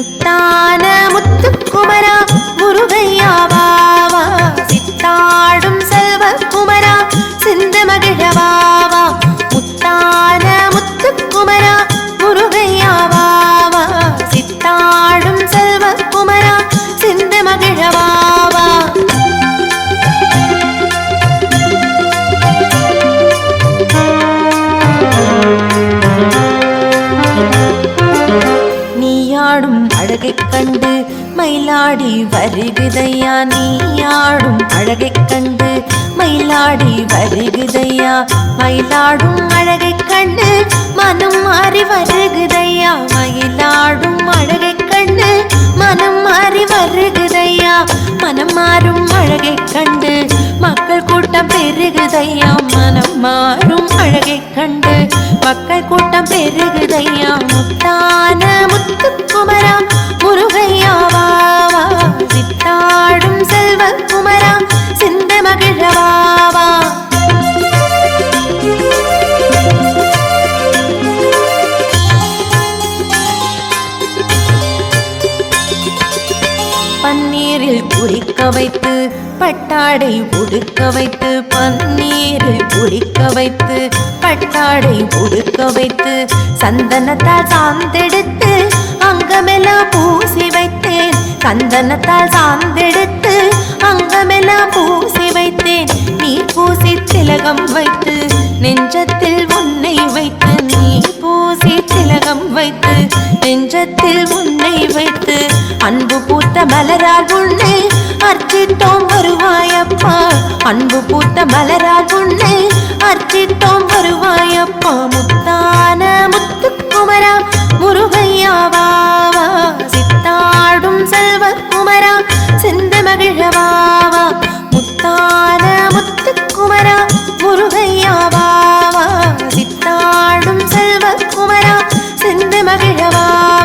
முத்தான ஆடும் அழகை கண்டு மயிலாடி வருகுதையா நீயாடும் அழகை கண்டு மயிலாடி வருகுதையா மயிலாடும் அழகை கண்டு மனம் மாறி வருகுதையா மயிலாடும் அழகை கண்டு மனம் மாறி வருகுதையா மனம் மாறும் அழகை கண்டு மக்கள் கூட்டம் பெருகுதையா? மனம் மாறும் அழகை கண்டு மக்கள் கூட்டம் பெருகுதையா? முத்தா செல்வ குமரா சிந்த மகிழவாவா பன்னீரில் குளிக்க வைத்து பட்டாடை உடுக்க வைத்து பன்னீரில் குளிக்க வைத்து பட்டாடை உடுக்க வைத்து சந்தனத்தால் சாந்தெடுத்து அங்கமெல்லாம் பூசி வைத்தேன். சந்தனத்தால் சாந்தெடுத்து ராகமெல்லாம் பூசி வைத்தேன். நீ பூசி திலகம் வைத்து நெஞ்சத்தில் உன்னை வைத்து நீ பூசி திலகம் வைத்து நெஞ்சத்தில் உன்னை வைத்து அன்பு பூத்த மலரால் உன்னை அர்ச்சித்தோம் வருவாயப்பா. அன்பு பூத்த மலரால் உன்னை அர்ச்சித்தோம் வருவாயப்பா. முத்தான முத்துக்குமரா முருகையாவா. levar.